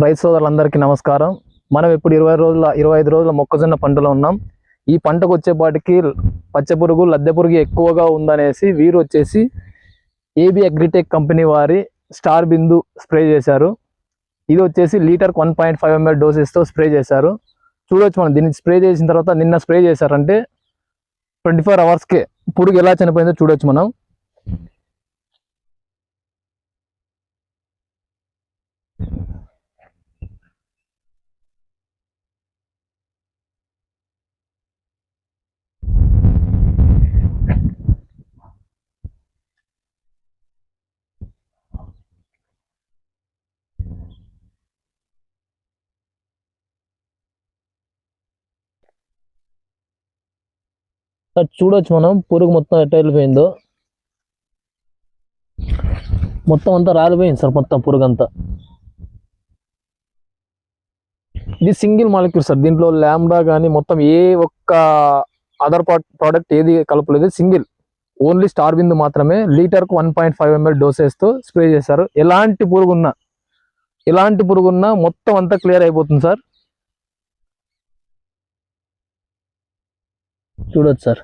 రైతు సోదరులందరికీ నమస్కారం. మనం ఇప్పుడు ఇరవై రోజుల ఇరవై ఐదు రోజుల మొక్కజొన్న పంటలో ఉన్నాం. ఈ పంటకు వచ్చేపాటికి పచ్చ పురుగు లద్దె పురుగు ఎక్కువగా ఉందనేసి వీరు వచ్చేసి ఏబి అగ్రిటెక్ కంపెనీ వారి స్టార్ బిందు స్ప్రే చేశారు. ఇది వచ్చేసి లీటర్కి వన్ పాయింట్ ఫైవ్ ఎంఎల్ డోసెస్తో స్ప్రే చేశారు. చూడవచ్చు మనం దీన్ని స్ప్రే చేసిన తర్వాత నిన్న స్ప్రే చేశారంటే ట్వంటీ ఫోర్ అవర్స్కే పురుగు ఎలా చనిపోయిందో చూడొచ్చు మనం. సార్ చూడొచ్చు మనం పురుగు మొత్తం ఎట్ట వెళ్ళిపోయిందో. మొత్తం అంతా రాలిపోయింది సార్ మొత్తం పురుగు అంతా ఇది సింగిల్ మాలిక్యూల్ సార్ దీంట్లో ల్యాండా కానీ మొత్తం ఏ ఒక్క అదర్ ప్రోడక్ట్ ఏది కలపలేదు సింగిల్. ఓన్లీ స్టార్ బిందు మాత్రమే లీటర్కు వన్ పాయింట్ ఫైవ్ ఎంఎల్ డోసేస్తో స్ప్రే చేశారు. ఎలాంటి పురుగున్నా ఎలాంటి పురుగున్నా మొత్తం అంతా క్లియర్ అయిపోతుంది సార్. చూడొచ్చు సార్.